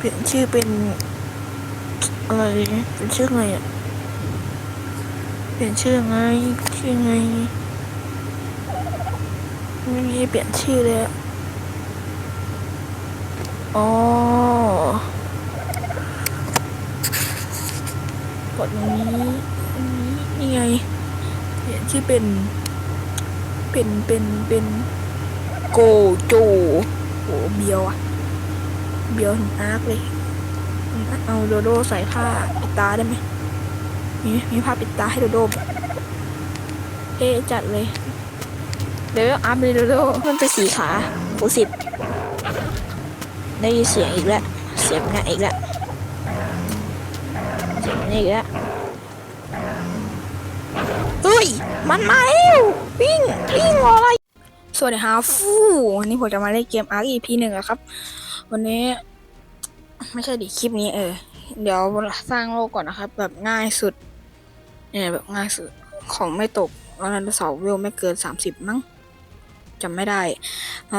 เปลี่ยนชื่อเป็นอะไรเป็นชื่อไงอะเปลี่ยนชื่อไงชื่อไงไม่มีให้เปลี่ยนชื่อเลยอะอ๋อกดอย่างนี้นนี้นี่ไงเปลี่ยนชื่อเป็น เป็นเป็นเป็นโกโจโหเบียวอะ เบียวถึงอาร์คเลย เอาโดโดใส่ผ้าปิดตาได้ไหมมีมีผ้าปิดตาให้โดโดไหมเอ๊ะจัดเลยเดี๋ยวอาร์มเลยโดโดมันเป็นสีขาหูสิบได้ยินเสียงอีกแล้ว เสียงเนี่ยอีกแล้วเสียงเนี่ยอีกแล้วเฮ้ย มันมาแล้ววิ่งวิ่งรออะไรสวัสดีครับฟูวันนี้ผมจะมาเล่นเกม Ark EP หนึ่งอะครับ วันนี้ ไม่ใช่ดิคลิปนี้เออ เดี๋ยวสร้างโลกก่อนนะครับ แบบง่ายสุด เนี่ยแบบง่ายสุดของไม่ตกวันนั้นเสาร์วิวไม่เกิน30มั้งจำไม่ได้อ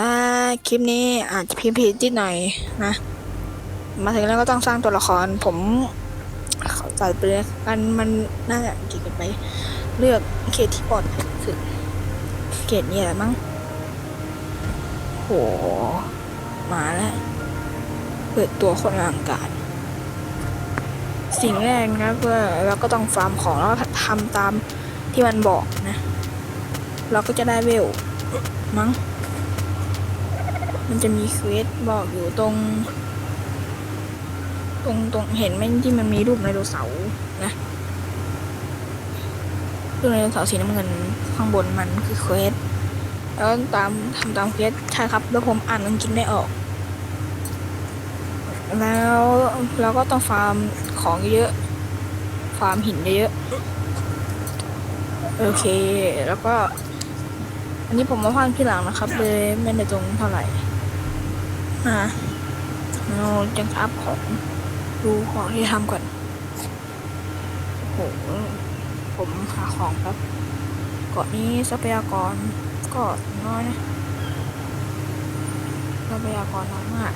คลิปนี้อาจจะพิมพ์ผิดนิดหน่อยนะ มาถึงแล้วก็ต้องสร้างตัวละคร ผมเข้าใจไปเลยกันมันน่าจะเกี่ยวกันไป เลือกเขตที่ปลอดภัยสุดเขตนี้แหละมั้งโหมาแล้ว เปิดตัวคนอลังการ สิ่งแรกนะก็เราก็ต้องฟาร์มของแล้วทำตามที่มันบอกนะ เราก็จะได้เวลมั้ง มันจะมีเควสบอกอยู่ตรง ตรงตรงเห็นไหมที่มันมีรูปไดโนเสาร์นะรูปไดโนเสาร์สีน้ำเงินข้างบนมันคือเควสแล้วตามทำตามเควสใช่ครับ แล้วผมอ่านอังกฤษไม่ออก แล้วเราก็ต้องฟาร์มของเยอะ ฟาร์มหินเยอะโอเค แล้วก็ อันนี้ผมมาพังที่หลังนะครับ เลยไม่ได้ตรงเท่าไหร่อะเราจะอัพของดูของที่ทำก่อนโหผมหาของครับเกาะนี้ทรัพยากรก็น้อยนะทรัพยากรน้อยมาก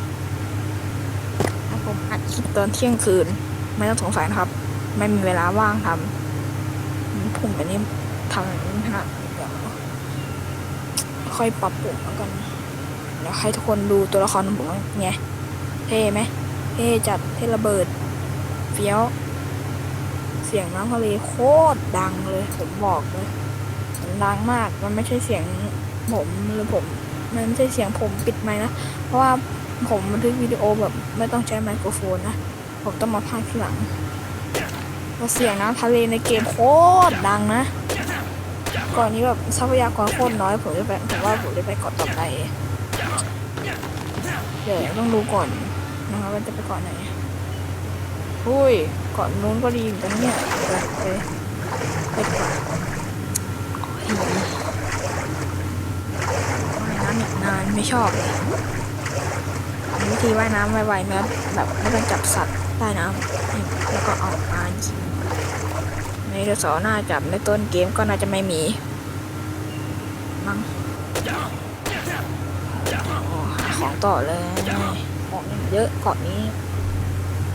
ผมอัดคลิปตอนเที่ยงคืน ไม่ต้องสงสัยนะครับ ไม่มีเวลาว่างทำผมแบบนี้ทำอย่างนี้นัดเดี๋ยวค่อยปรับปรุงแล้วกันเดี๋ยวให้ทุกคนดูตัวละครของผมไงเท่ไหมเท่จัดเท่ระเบิดเฟี้ยว เสียงน้ำทะเลโคตรดังเลย ผมบอกเลยมันดังมากมันไม่ใช่เสียงผมหรือผม มันไม่ใช่เสียงผมปิดไมค์นะ เพราะว่า ผมบันทึกวิดีโอแบบไม่ต้องใช้ไมโครโฟนนะ ผมต้องมาพากทีหลังเพราะเสียงน้ำทะเลในเกมโคตรดังนะ ก่อนนี้แบบทรัพยากรโคตรน้อยผมจะไปผมว่าผมจะไปเกาะต่อไป เดี๋ยวต้องดูก่อนนะครับว่าจะไปเกาะไหนอุ้ยเกาะนู้นก็ดีเหมือนกันเนี่ยไปไปไปกาะโอ้ยว่ายน้ำอย่างนานไม่ชอบเลย วิธีว่ายน้ำไวๆไหมครับแบบไม่ต้องจับสัตว์ใต้น้ำแล้วก็เอาปลาในเดือสอน้าจับในต้นเกมก็น่าจะไม่มี มั้งของต่อเลยของเยอะเกาะนี้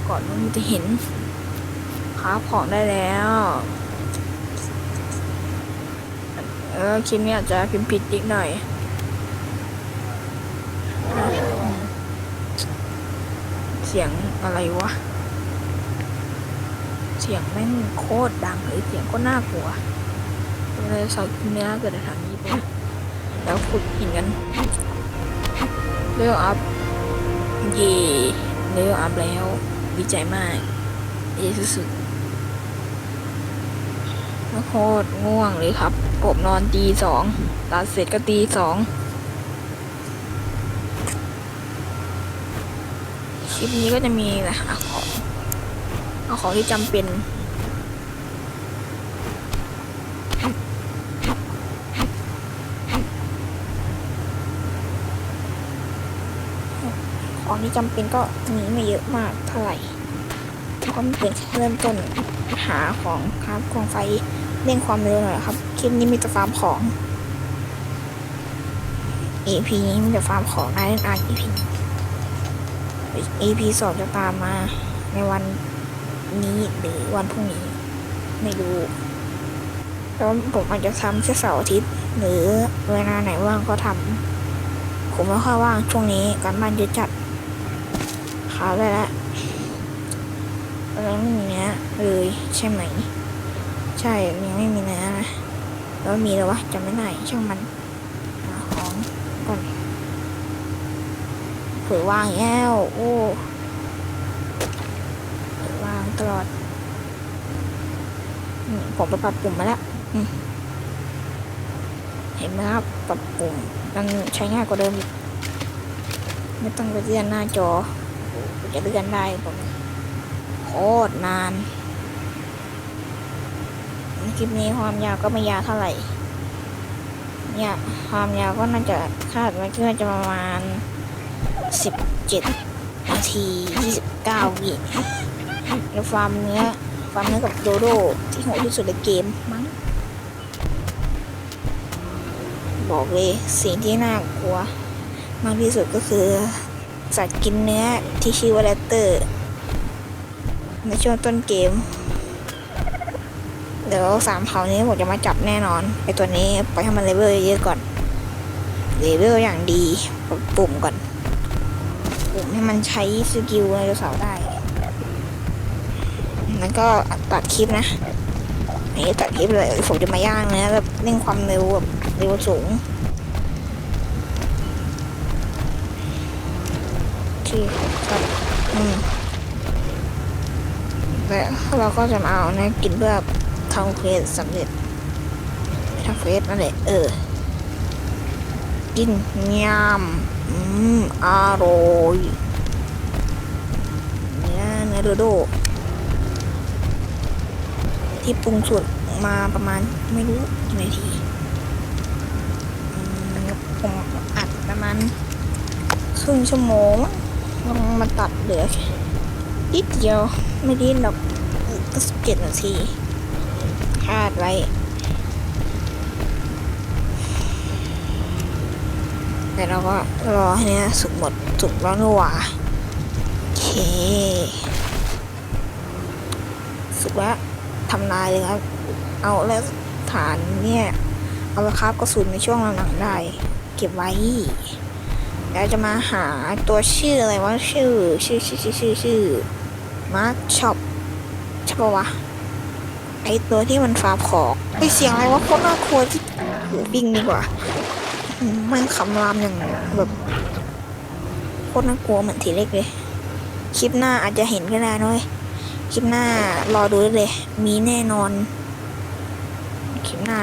เกาะนู้นมีแต่หินหาของได้แล้วเออคลิปนี้อาจจะพิมพ์ผิดนิดหน่อย เสียงอะไรวะ เสียงแม่งโคตรดังเลยเสียงก็น่ากลัวเลยสาวเนื้อเกิดทางนี้ไปแล้วขุดหินกันเรื่องอัพเย่เรื่องอัพแล้วดีใจมากเย่สุดๆโคตรง่วงเลยครับผมนอนตีสองตัดเสร็จก็ตีสอง คลิปนี้ก็จะมีนะหาของเอาของที่จำเป็นของที่จำเป็นก็มีไม่เยอะมากเท่าไหร่ก็เป็นเริ่มต้นหาของครับของไฟเร่งความเร็วหน่อยครับ คลิปนี้มีแต่ฟาร์มของ EP นี้มีแต่ฟาร์มของได้อ่าน EP นี้ EP สองจะตามมาในวันนี้หรือวันพรุ่งนี้ ไม่รู้แล้วผมอาจจะทำแค่เสาร์อาทิตย์ หรือเวลาไหนว่างก็ทำผมไม่ค่อยว่างช่วงนี้การบ้านเยอะจัดขาเลยละแล้วไม่มีเนื้อเลยใช่ไหม ใช่ยังไม่มีเนื้อนะแล้วมีแล้ววะจำไม่ได้ช่างมันหาของก่อน เผื่อว่างอีกแล้วโอ้เผื่อว่างตลอดผมไปปรับปรุงมมาแล้วเห็นไหมครับปรับปรุงมันใช้ง่ายกว่าเดิมอีกไม่ต้องไปเลื่อนหน้าจอจะเลื่อนได้ผมโคตรนานคลิปนี้ความยาวก็ไม่ยาวเท่าไหร่เนี่ยความยาวก็น่าจะคาดไว้ก็น่าจะประมาณ สิบเจ็ดนาทียี่สิบเก้าวิแล้วฟาร์มเนื้อฟาร์มเนื้อกับโดโดที่โหดที่สุดในเกมมั้ง บอกเลยสิ่งที่น่ากลัว มากที่สุดก็คือสัตว์กินเนื้อที่ชื่อว่าแรตเตอร์ ในช่วงต้นเกม เดี๋ยวสามเผานี้ผมจะมาจับแน่นอนไอตัวนี้ไปให้มันเลเวลเยอะก่อนเลเวลอย่างดีกดปุ่มก่อน ปุ่มให้มันใช้สกิลไดโนเสาร์ได้แล้วก็ตัดคลิปนะอันนี้ตัดคลิปเลยผมจะมาย่างเนื้อแบบเร่งความเร็วแบบเร็วสูงที่ครับอืมแล้วเราก็จะมาเอานะกินเพื่อทำเควสสำเร็จทำเควสนั่นแหละเออ กินยำอืมอร่อยเนื้อเนื้อโดโด ที่ปรุงสุดมาประมาณไม่รู้กี่นาทีผมอัดประมาณครึ่งชั่วโมงลองมาตัดเหลือแค่นิดเดียวไม่ดิ้นหรอกก็สิบเจ็ดนาทีคาดไว้ แต่เราก็รอให้เนี้ยสุกหมดสุกแล้วนี่หวาโอเคสุกแล้วทำลายเลยครับ เอาแล้วฐานเนี่ย เอาไปครับกระสุนในช่วงหลังๆได้ เก็บไว้แล้วจะมาหาตัวชื่ออะไรว่าชื่อชื่อชื่อชื่อชื่อชื่อมาร์คช็อปใช่ปะวะไอตัวที่มันฟาร์มของไอเสียงอะไรวะโคตรน่ากลัวที่วิ่งดีกว่า มมันคำรามอย่างแบบโคตรน่ากลัวเหมือนทีเล็กเลย คลิปหน้าอาจจะเห็นก็ได้นะเว้ยคลิปหน้ารอดูได้เลย มีแน่นอน คลิปหน้า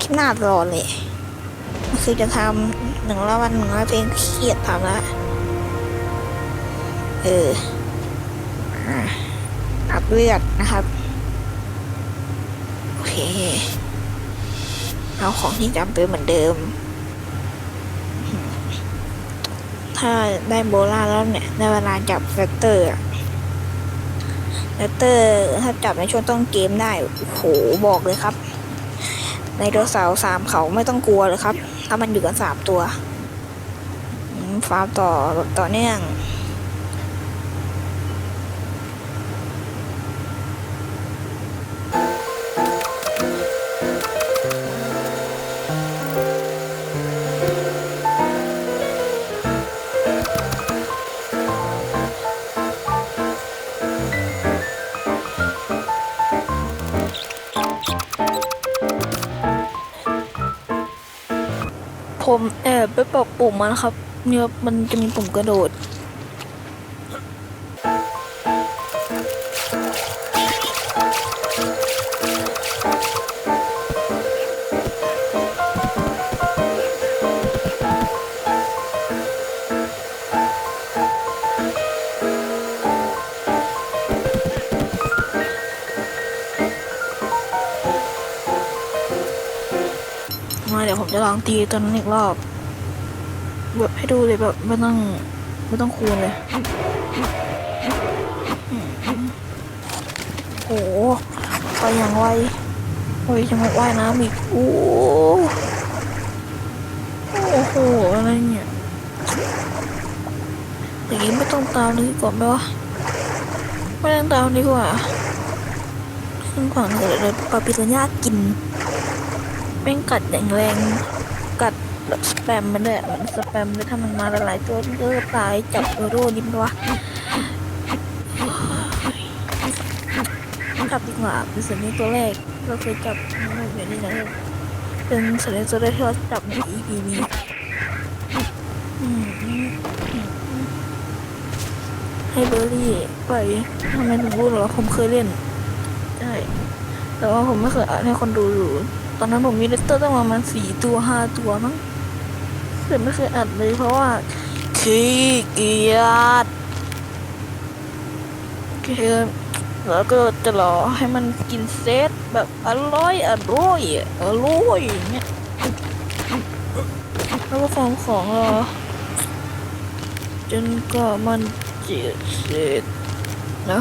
คลิปหน้ารอเลยคือจะทำหนึ่งร้อยวันหนึ่งร้อยเพลงเครียดทำละเอออะอัพเลือดนะครับ โอเค เอาของที่จำเป็นเหมือนเดิม ถ้าได้โบล่าแล้วเนี่ยในเวลาจับแฟกเตอร์แฟกเตอร์ถ้าจับในช่วงต้นเกมได้โอ้โหบอกเลยครับในตัวเสาวสามเขาไม่ต้องกลัวเลยครับ ถ้ามันอยู่กันสามตัวฟาร์มต่อแบบต่อเนื่อง ผมแอบไปปรับปุ่มมันครับเนี่ยมันจะมีปุ่มกระโดด องตีตัวนั้นอีกรอบแบบให้ดูเลยแบบไม่ต้องไม่ต้องคูณเลย โอ้โหไปอย่างไวไวจังว่ายน้ำอีกโอ้โหโอ้โหอะไรเนี่ยอย่างนี้ไม่ต้องตามนี้ก่อนไหมวะไม่ต้องตามดีกว่าขึ้นก่อนเดี๋ยวเดี๋ยปลาปิสัญญากินแม่งกัดอย่างแรง กัดแบบสแปมมันด้วยเหมือนสแปมเลยถ้ามันมาหลายๆตัวก็ตายจับโดโดดิมวะจับดีกว่าเป็นสัญญาตัวแรกเราเคยจับมันแบบนี้นะเป็นสัญญาตัวแรกที่เราจับใน EP นี้ให้เบอร์รี่ไปทำไมถึงรู้เหรอผมเคยเล่นใช่แต่ว่าผมไม่เคยอ่านให้คนดูอยู่ ตอนนั้นผมมีเลสเตอร์ตั้งประมาณสี่ตัวห้าตัวมั้งแต่ไม่เคยอัดเลยเพราะว่าขี้เกียจคือแล้วก็จะรอให้มันกินเซตแบบอร่อยอร่อยอร่อยอย่างเงี้ยแล้วก็ฟองของรอจนกว่ามันเจะเสร็จนะ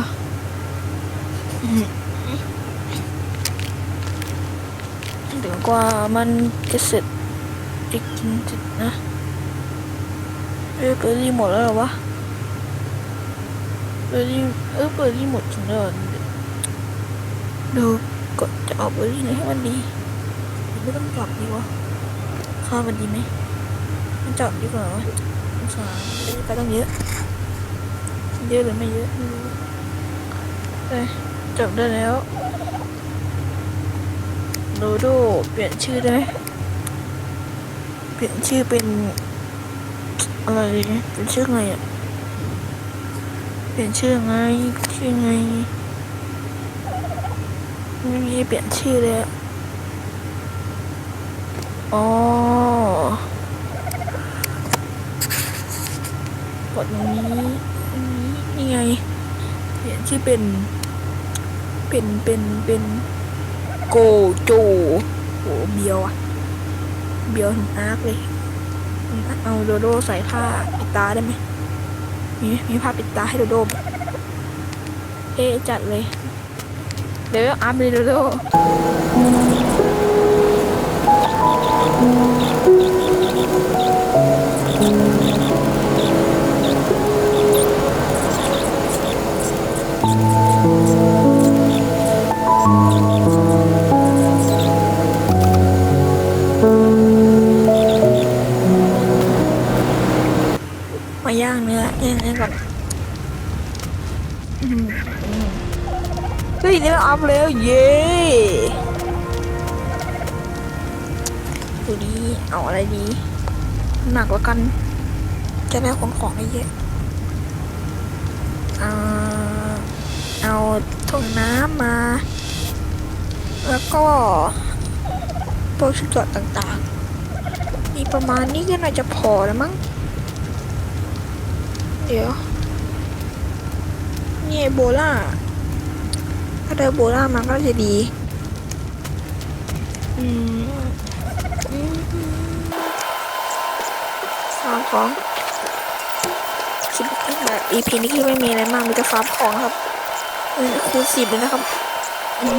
ถึง กว่ามันจะเสร็จจะกินเสร็จนะเอ้ยเบอร์รี่หมดแล้วเหรอวะเบอร์รี่เออเบอร์รี่หมดจริงแล้วดูกดจะเอาเบอร์รี่ไหนให้มันดีหรือไม่ต้องจับดีวะค่ามันดีไหมมันจับดีกว่าวะสงสาไปต้องเยอะเยอะหรือไม่เยอะไม่รู้เอ้ยจบได้แล้ว โดโดเปลี่ยนชื่อได้ไหมเปลี่ยนชื่อเป็นอะไรดีเป็นชื่อไงอะเปลี่ยนชื่อไงชื่อไงไม่มีเปลี่ยนชื่อเลยอ๋อกดตรงนี้นนี้นี่ไงเปลี่ยนชื่อเป็นเป็นเป็นเป็น โกโจโหเบียวอะเบียวถึงอาร์คเลยเอาโดโดใส่ผ้าปิดตาได้ไหมมีมีผ้าปิดตาให้โดโดเอจัดเลยเดี๋ยวอาร์มเลยโดโดม ย่างเนื้อย่างเนื้อก่อนเฮ้ยเนื้ออัพแล้วเย้ดูดีเอาอะไรดี หนักกว่ากัน จะได้ขนของได้เยอะเอาเอาถุงน้ำมา แล้วก็พวชุดจอดต่างๆ มีประมาณนี้ก็น่าจะพอแล้วมั้ง เดี๋ยวนี่เอโบล่าถ้าได้เอโบล่ามันก็จะดี อืมอืมฟาร์มของคิดแบบ EP นี้คือไม่มีอะไรมาก มีแต่ฟาร์มของครับคูณสิบเลยนะครับ อื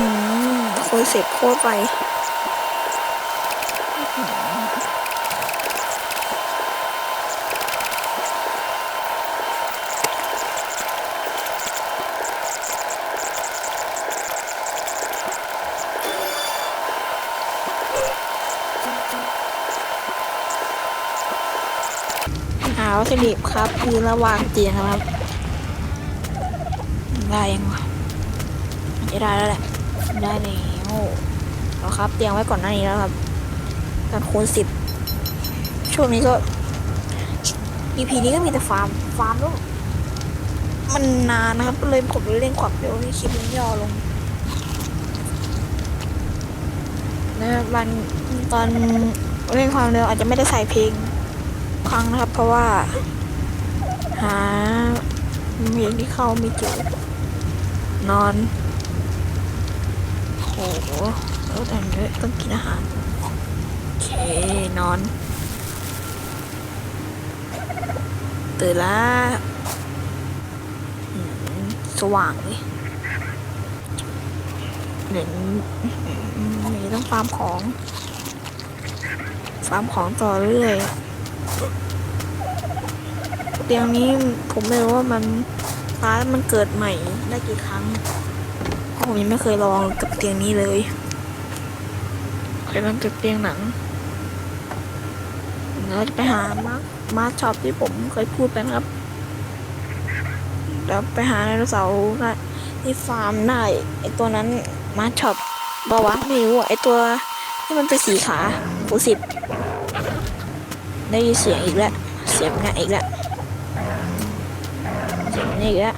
มคูณสิบโคตรไปาวัตถุดิบครับคือระหว่างเตียงครับได้ยังวะจะได้แล้วแหละได้แล้วเราครับเตียงไว้ก่อนหน้านี้แล้วครับการคูณสิบช่วงนี้ก็ EP นี้ก็มีแต่ฟาร์มฟาร์มแล้วมันนานนะครับก็เลยผมเล่นความเร็วให้คลิปมันย่อลงนะครับวันตอนเล่นความเร็วอาจจะไม่ได้ใส่เพลง ครั้งนะครับ เพราะว่า หาเพลงที่เข้าไม่เจอนอนโหแล้วแต่เนี้ยต้องกินอาหารโอเคนอน ตื่นแล้วสว่างเลยเดี๋ยวนี้ต้องฟาร์มของฟาร์มของต่อเรื่อย เตียงนี้ผมไม่รู้ว่ามันตายแล้วมันเกิดใหม่ได้กี่ครั้งเพราะผมยังไม่เคยลองกับเตียงนี้เลย เคยลองกับเตียงหนังเราจะไปหามาร์คมาร์คช็อปที่ผมเคยพูดไปนะครับแล้วไปหาไดโนเสาร์ได้ที่ฟาร์มได้ไอตัวนั้นมาร์คช็อปบาวะไม่รู้อะไอตัวที่มันเป็นสีขาหูสิบ ได้ยินเสียงอีกแล้ว เสียงเนี่ยอีกแล้ว เสียงนี่อีกแล้ว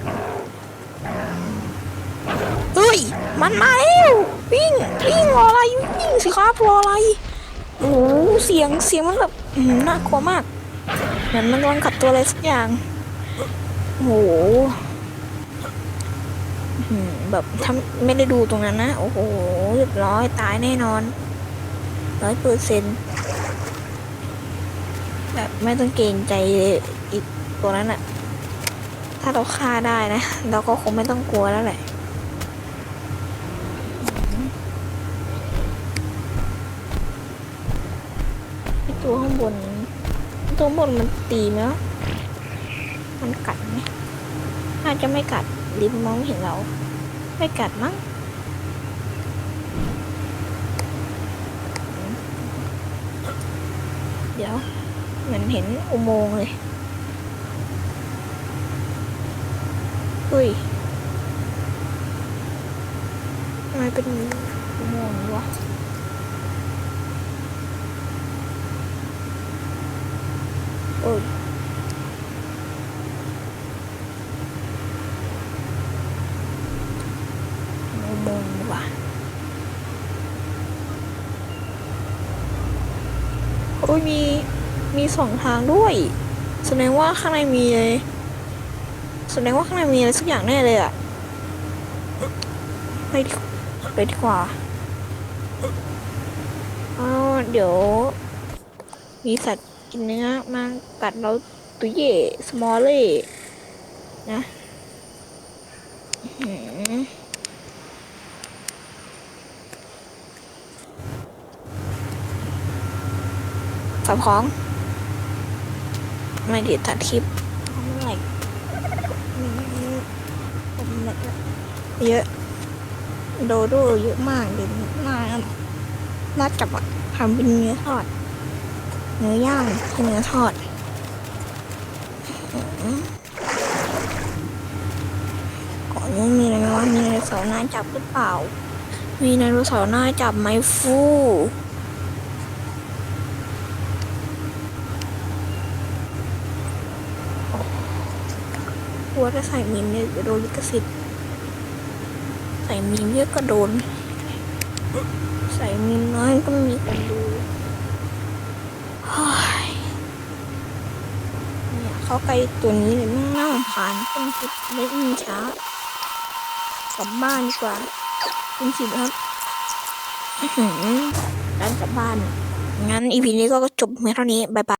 เฮ้ย มันมาแล้ววิ่งวิ่งรออะไรวิ่งสิครับรออะไรโอ้เสียงเสียงมันแบบหือน่ากลัวมากเหมือนมันกำลังขัดตัวอะไรสักอย่างโอ้โหแบบถ้าไม่ได้ดูตรงนั้นนะ โอ้โหเรียบร้อยตายแน่นอนร้อยเปอร์เซ็นต์ แบบไม่ต้องเกรงใจอีกตัวนั้นอะถ้าเราฆ่าได้นะ เราก็คงไม่ต้องกลัวแล้วแหละไอตัวข้างบน ตัวข้างบนมันตีไหมวะมันกัดไหมอาจจะไม่กัดลิมมองเห็นเรา ไม่กัดมั้งเดี๋ยว เหมือนเห็นอุโมงค์เลยอุ้ยทำไมเป็นอุโมงค์วะโอ้ยอุโมงค์วะโอ้ยมี มีสองทางด้วย แสดงว่าข้างในมีเลยแสดงว่าข้างในมีอะไรสักอย่างแน่เลยอะไปดีไปดีกว่าเอาเดี๋ยว มีสัตว์กินเนื้อมากัดเราตุยเย่สมอลเล่นะสับของ ไม่เดี๋ยวตัดคลิปเพราะเมื่อไหร่มีผมแบบเยอะ โดโดเยอะมากเดี๋ยวน่าน่าจับอะทำเป็นเนื้อทอด เนื้อย่างเนื้อทอดก่อนนี้มีอะไรไหมว่ามีไดโนเสาร์น่าจับหรือเปล่า มีไดโนเสาร์น่าจับไหมฟู ลัวถ้าใส่มีมเนี่ยจะโดนลิขสิทธิ์ใส่มีมเยอะก็โดน ใส่มีมน้อยก็ม่มีคนดูเนี่ยเขาใกลตัวนี้เลยไม่น่ารำคาญเป็นคิดเล็กมันช้ากลับบ้านดีกว่าเป็นสิบครับอื้อหือการกลับบ้าน งั้นอีพีนี้ก็จบเพียงเท่านี้บายบาย